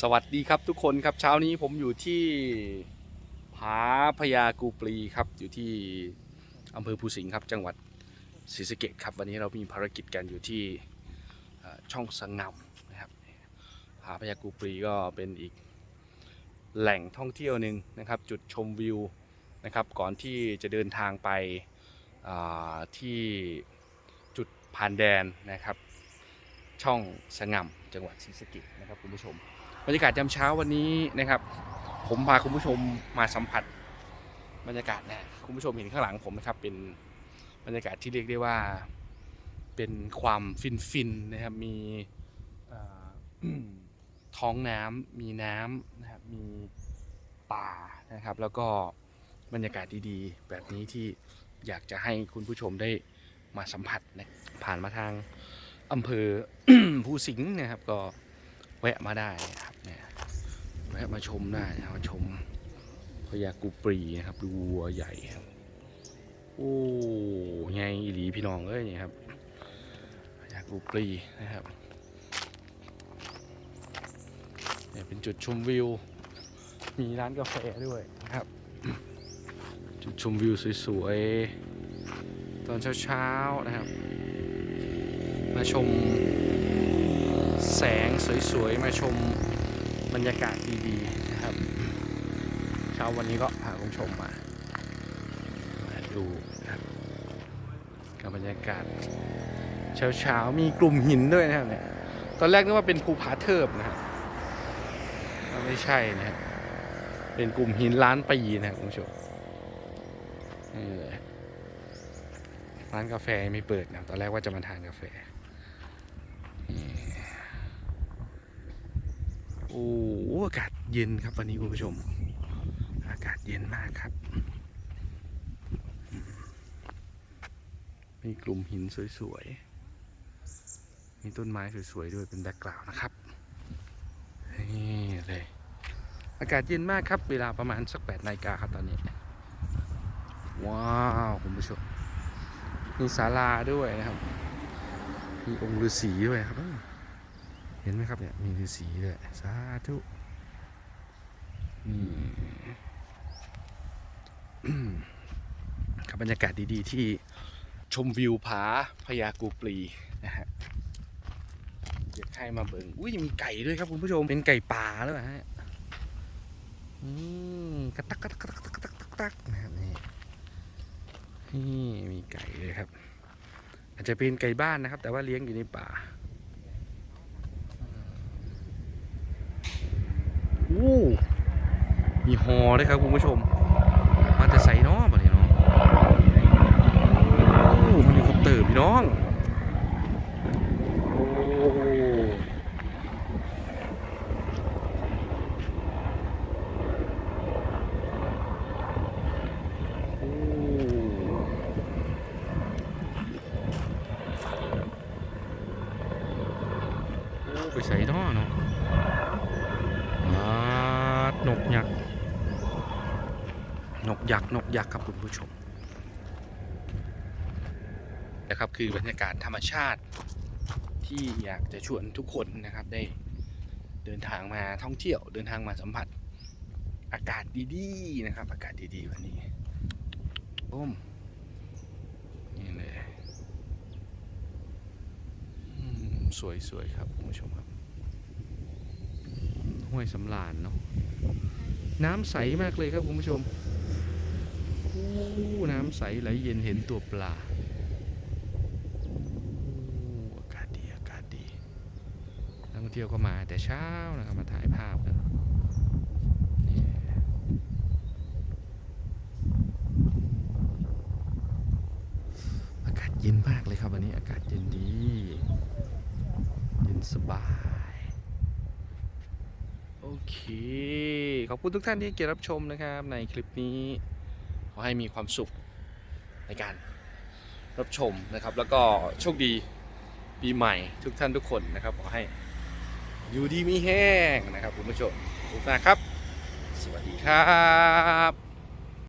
สวัสดีครับทุกคนครับเช้านี้ผมอยู่ที่ผาพญากูปลีครับอยู่ที่อำเภอภูสิงห์ครับจังหวัดศรีสะเกษครับ วันนี้เรามีภารกิจกันอยู่ที่ช่องสงามนะครับผาพญากูปลีก็เป็นอีกแหล่งท่องเที่ยวหนึ่งนะครับ จุดชมวิวนะครับ ก่อนที่จะเดินทางไปที่จุดผ่านแดนนะครับ ช่องสงามจังหวัดศรีสะเกษนะครับคุณผู้ชม บรรยากาศยามเช้าวันนี้นะครับ ผมพาคุณผู้ชมมาสัมผัสบรรยากาศนะคุณผู้ชมเห็นข้างหลังผมนะครับ เป็นบรรยากาศที่เรียกได้ว่า เป็นความฟินฟินๆนะครับมีท้องน้ำมีน้ำนะครับมีป่านะครับ แล้วก็บรรยากาศดีๆ แบบนี้ที่อยากจะให้คุณผู้ชมได้มาสัมผัสนะผ่านมาทางอำเภอภูสิงห์นะครับก็แวะมาได้นะครับ แวะมาชมได้นะมาชมพญากูปรีนะครับดูวัวใหญ่ครับโอ้ไงอีหลีพี่น้องเอ้ยนี่ครับพญากูปรีนะครับเนี่ยเป็นจุดชมวิว มีร้านกาแฟด้วยนะครับ จุดชมวิวสวยๆ ตอนเช้าๆนะครับ มาชมแสงสวยๆ มาชม บรรยากาศดีๆนะครับ เช้าวันนี้ก็พาคุณผู้ชมมามาดูนะครับกับบรรยากาศเช้าๆมีกลุ่มหินด้วยนะครับเนี่ยตอนแรกนึกว่าเป็นภูผาเทิบนะครับไม่ใช่นะ เป็นกลุ่มหินล้านปีนะคุณผู้ชมนี่เลยร้านกาแฟไม่เปิดนะตอนแรกว่าจะมาทานกาแฟ โอ้โหอากาศเย็นครับวันนี้คุณผู้ชม อากาศเย็นมากครับมมีกลุ่มหินสวยๆ มีต้นไม้สวยๆ ด้วยเป็นแบ็กกราวน์นะครับ นี่เลย อากาศเย็นมากครับ เวลาประมาณสักแปดนาฬิกาครับตอนนี้ ว้าวคุณผู้ชม มีศาลาด้วยนะครับ มีองค์ฤาษีด้วยครับ เห็นไหมครับเนี่ยมีฤาษีด้วยสาธุนี่ครับบรรยากาศดีๆ ที่ชมวิวผาพญากูปลีนะฮะเดี๋ยวใครมาเบิ่งอุ้ยมีไก่ด้วยครับคุณผู้ชมเป็นไก่ป่าแล้วฮะอืมกระตักกระตักกระตักกระตักกระตักกระตักนะครับนี่นี่มีไก่เลยครับ อาจจะเป็นไก่บ้านนะครับ แต่ว่าเลี้ยงอยู่ในป่า อู้มีฮอด้วยครับคุณผู้ชม มาแต่ใส่น้อบ่เนี่ยเนาะโอ้เฮลิคอปเตอร์พี่น้องโอ้โอ้โอ้ไปใส่น้อเนาะ นกยักษ์นกยักษ์นกยักษ์ครับคุณผู้ชมนะครับคือบรรยากาศธรรมชาติที่อยากจะชวนทุกคนนะครับได้เดินทางมาท่องเที่ยว เดินทางมาสัมผัส อากาศดีๆนะครับ อากาศดีๆวันนี้โอ้มนี่เลยสวยๆครับคุณผู้ชมครับ ห้วยสำราญเนาะ น้ำใสมากเลยครับคุณผู้ชมอ้น้ำใสไหลเย็นเห็นตัวปลาอากาศดีอากาศดีนักท่องเที่ยวก็มาแต่เช้านะครับมาถ่ายภาพกันอากาศเย็นมากเลยครับวันนี้อากาศเย็นดี เย็นสบาย โอเค ขอบคุณทุกท่านที่เกียรติรับชมนะครับ ในคลิปนี้ ขอให้มีความสุขในการรับชมนะครับ แล้วก็โชคดีปีใหม่ทุกท่านทุกคนนะครับ ขอให้อยู่ดีมีแห้งนะครับคุณผู้ชมขอบคุณมานครับ สวัสดีครับ